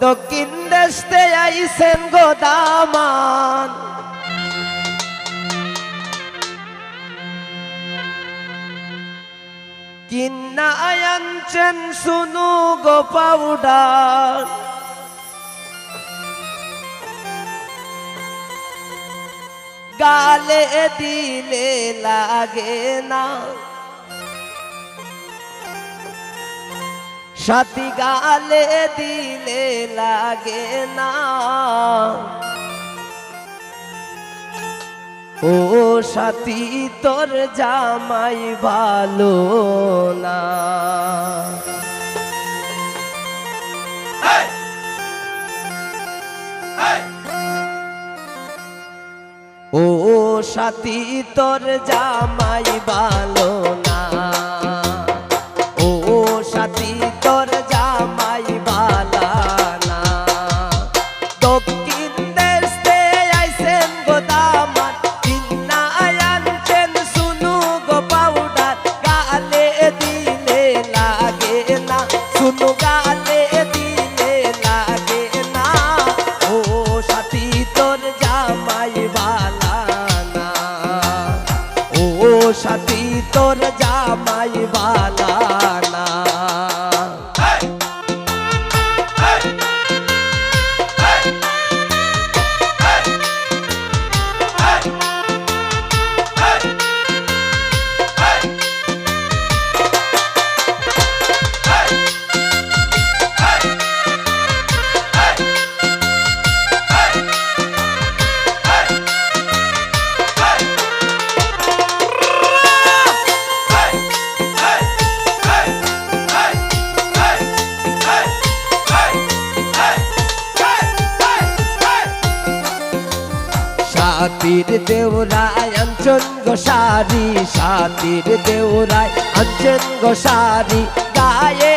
দক্ষিণ দেশতে আইসেন গো দামান। কিন্না শুনু গো পাউডার। গালে দিলে লাগে না। সাথী গালে দিলে লাগে না। ও সাথী তোর জামাই ভালো না। ও সাথী তোর জামাই ভালো না। জামাই সাতির দেওরায় আঞ্চন গোসারি সাতির দেওরায় আঞ্চন গোসারি গায়ে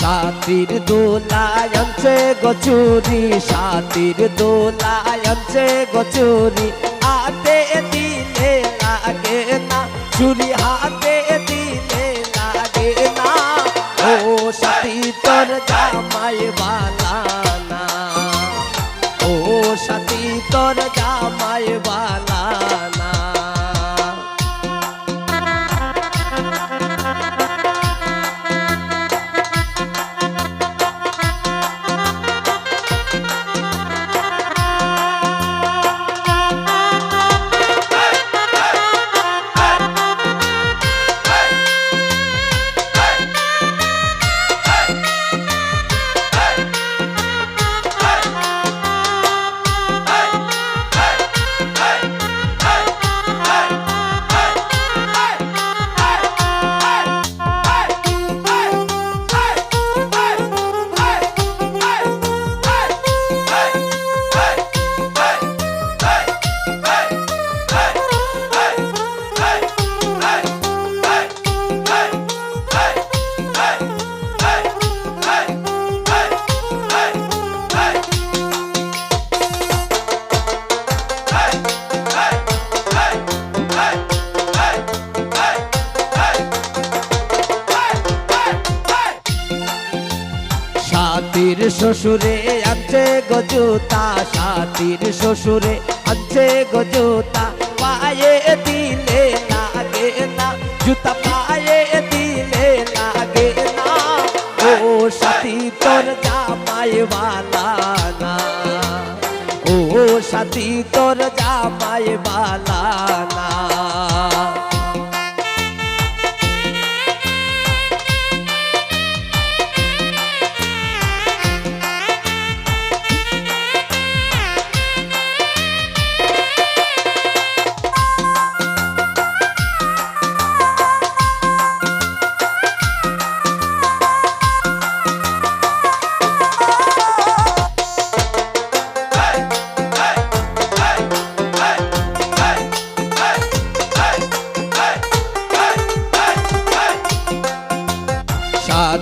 সাতির দোলায় আনছে গচুরি সাতির দোলায় আনছে গচুরি হাতে দিলে লাগে না, চুরি হাতে দিলে লাগে না। ও সাথী, তোর জামাই বালা ও সাথী, তোর জামাই বালা শ্বশুরে আছে গজুতা সাতির শ্বশুরে আছে গজুতা পায়ে দিলে না জুতা পায়ে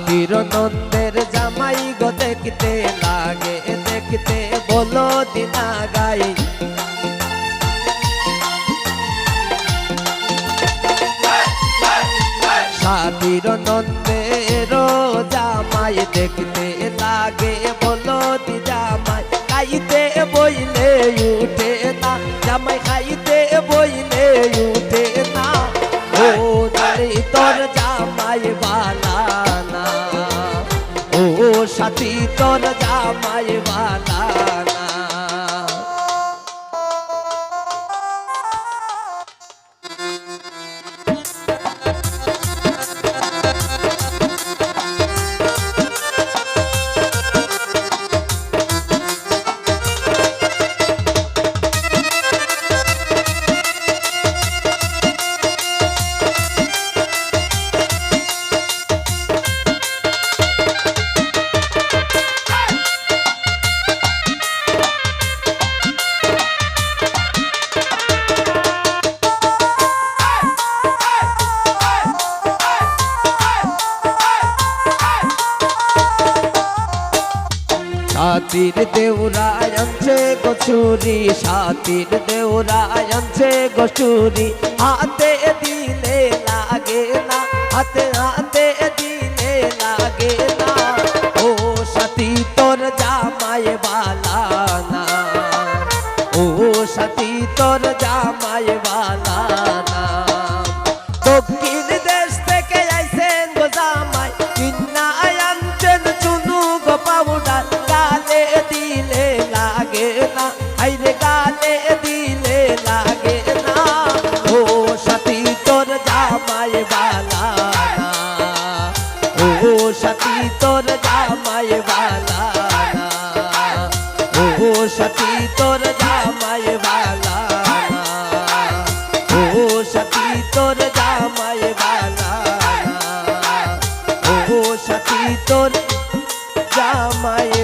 হিরনন্দের জামাই গো দেখতে লাগে দেখতে বলো দিনা গাই। সাবির নন্দের জীবন জামা সাতির দেউরায় আনছে কচুরি সাতির দেউরায় আনছে কচুরি হাতে দিলে লাগে না হাতে তোর জামাই বানানা ও সাথী তোর জামাই